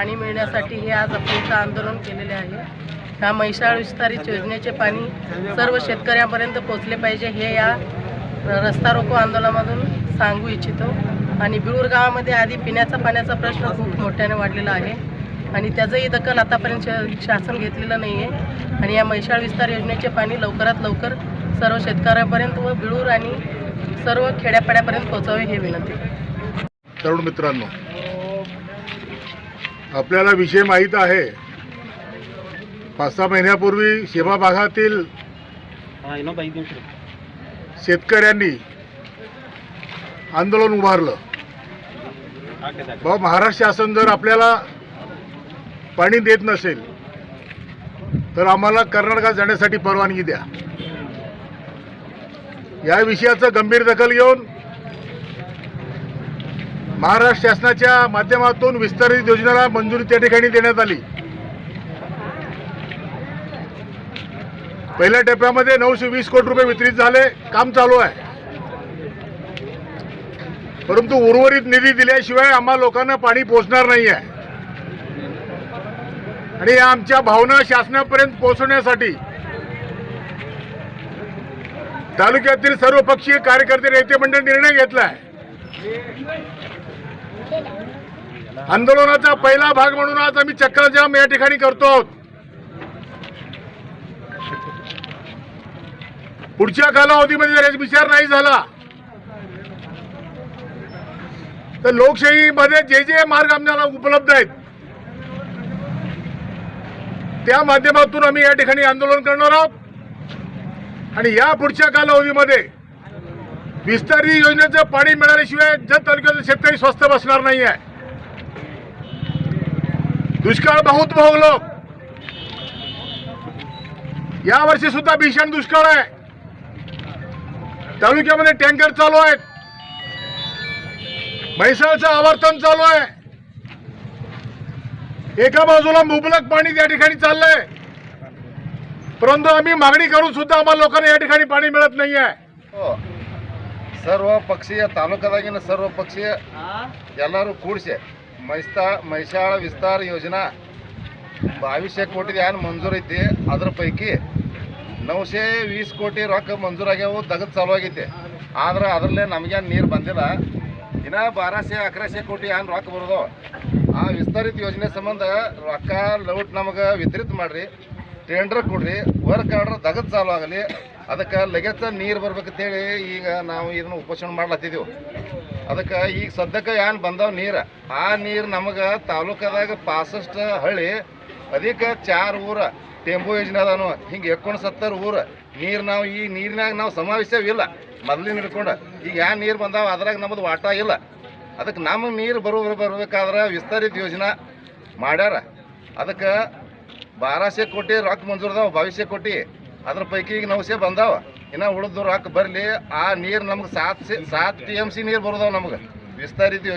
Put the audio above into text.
पाणी मिळण्यासाठी हे आज आपण इथं आंदोलन केलेले आहे. ह्या महिषाळ विस्तारित योजनेचे पाणी सर्व शेतकऱ्यांपर्यंत पोचले पाहिजे हे या रस्ता रोको आंदोलनामधून सांगू इच्छितो. आणि बिळूर गावामध्ये आधी पिण्याचा पाण्याचा प्रश्न खूप मोठ्याने वाढलेला आहे. आणि त्याचंही दखल आतापर्यंत श- शासन घेतलेलं नाही आहे आणि या महिषाळ विस्तार योजनेचे पाणी लवकरात लवकर सर्व शेतकऱ्यांपर्यंत व बिळूर आणि सर्व खेड्यापाड्यापर्यंत पोचावे हे विनंती. तरुण मित्रांनो आपल्याला विषय माहीत आहे. पाच सहा महिन्यापूर्वी शेमा भागातील शेतकऱ्यांनी आंदोलन उभारलं. बाबा महाराष्ट्र शासन जर आपल्याला पाणी देत नसेल तर आम्हाला कर्नाटकात जाण्यासाठी परवानगी द्या. या विषयाचं गंभीर दखल घेऊन महाराष्ट्र शासनाच्या माध्यमातून विस्तारित योजनेला मंजुरी त्या ठिकाणी देण्यात आली. पहिल्या टप्प्यामध्ये नऊशे वीस कोटी रुपये वितरित झाले. काम चालू आहे. परंतु उर्वरित निधी दिल्याशिवाय आम्हा लोकांना पाणी पोचणार नाही आहे आणि या आमच्या भावना शासनापर्यंत पोहोचवण्यासाठी तालुक्यातील सर्वपक्षीय कार्यकर्ते नेते मंडळ निर्णय घेतला आहे आंदोलनाचा पहिला भाग म्हणून आज आम्ही चक्रजाम या ठिकाणी करतो आहोत. पुढच्या कालावधीमध्ये जर विचार नाही झाला तर लोकशाहीमध्ये जे जे मार्ग आम्हाला उपलब्ध आहेत त्या माध्यमातून आम्ही या ठिकाणी आंदोलन करणार आहोत. आणि या पुढच्या कालावधीमध्ये विस्तारित योजनेचं पाणी मिळाल्याशिवाय जत तालुक्यातील शेतकरी स्वस्त बसणार नाही आहे दुष्काळ बहुत भोगलो या वर्षी सुद्धा भीषण दुष्काळ आहे. तालुक्यामध्ये टँकर चालू आहेत. म्हैसाळचं आवर्तन चालू आहे. एका बाजूला मुबलक पाणी त्या ठिकाणी चाललंय. परंतु आम्ही मागणी करून सुद्धा आम्हाला लोकांना या ठिकाणी पाणी मिळत नाही आहे हो. हो. ಸರ್ವ ಪಕ್ಷೀಯ ತಾಲೂಕದಾಗಿನ ಸರ್ವ ಪಕ್ಷೀಯ ಎಲ್ಲರೂ ಕೂಡಿಸಿ ಮೈಸ್ತಾ ಮೈಸಾಳ ವಿಸ್ತಾರ ಯೋಜನಾ ಬಾವಿಸೆ ಕೋಟಿ ಏನು ಮಂಜೂರೈತಿ ಅದ್ರ ಪೈಕಿ ನೌಶೆ ವೀಸ್ ಕೋಟಿ ರೊಕ್ಕ ಮಂಜೂರಾಗ್ಯಾವು ತೆಗೆದು ಚಾಲು ಆಗೈತಿ ಆದ್ರೆ ಅದರಲ್ಲೇ ನಮಗೇನು ನೀರು ಬಂದಿಲ್ಲ. ದಿನ ಬಾರಾಸೆ ಅಕರಾಸೆ ಕೋಟಿ ಏನು ರೊಕ್ಕ ಬರೋದು ಆ ವಿಸ್ತರಿತ ಯೋಜನೆ ಸಂಬಂಧ ರೊಕ್ಕ ಲೌಟ್ ನಮಗೆ ವಿತರಿತ ಮಾಡ್ರಿ. ಟೆಂಡರ್ ಕೊಡ್ರಿ ವರ್ಕ್ ಆರ್ಡರ್ ದಗದ್ ಚಾಲು ಆಗಲಿ. ಅದಕ್ಕೆ ಲಗತ್ತ ನೀರು ಬರ್ಬೇಕಂತೇಳಿ ಈಗ ನಾವು ಇದನ್ನು ಉಪೋಷಣೆ ಮಾಡ್ಲತ್ತಿದ್ದೀವಿ ಅದಕ್ಕೆ ಈಗ ಸದ್ಯಕ್ಕೆ ಏನು ಬಂದಾವ್ ನೀರು? ಆ ನೀರು ನಮಗೆ ತಾಲೂಕದಾಗ ಪಾಸಷ್ಟ ಹಳ್ಳಿ ಅದಕ್ಕೆ ಚಾರ್ ಊರ, ಟೆಂಪೋ ಯೋಜನೆ ಅದಾನು, ಹಿಂಗೆ ಎಕ್ಕೊಂಡು ಸತ್ತರ ಊರು. ನೀರು ನಾವು ಈ ನೀರಿನಾಗ ನಾವು ಸಮಾವೇಶವಿಲ್ಲ ಮೊದಲಿನ ಹಿಡ್ಕೊಂಡು ಈಗ ಯಾವ ನೀರು ಬಂದಾವ ಅದ್ರಾಗ ನಮ್ಮದು ವಾಟ ಇಲ್ಲ. ಅದಕ್ಕೆ ನಮಗೆ ನೀರು ಬರೋ ಬರ್ಬೇಕಾದ್ರೆ ವಿಸ್ತರಿತ ಯೋಜನಾ ಮಾಡ್ಯಾರ. ಅದಕ್ಕೆ ಬಾರಾಸೆ ಕೋಟಿ ರೊಕ್ಕ ಮಂಜೂರ್ದಾವ ಭವಿಷ್ಯ ಕೋಟಿ ಅದ್ರ ಪೈಕಿ ಈಗ ನವಸೆ ಬಂದಾವ. ಇನ್ನ ಉಳಿದು ರೊಕ್ಕ ಬರಲಿ, ಆ ನೀರು ನಮ್ಗೆ ಸಾತ್ ಸಾತ್ ಟಿ ಎಂ ಸಿ ನೀರು ಬರೋದಾವ ನಮ್ಗೆ. ವಿಸ್ತಾರಿತಿ.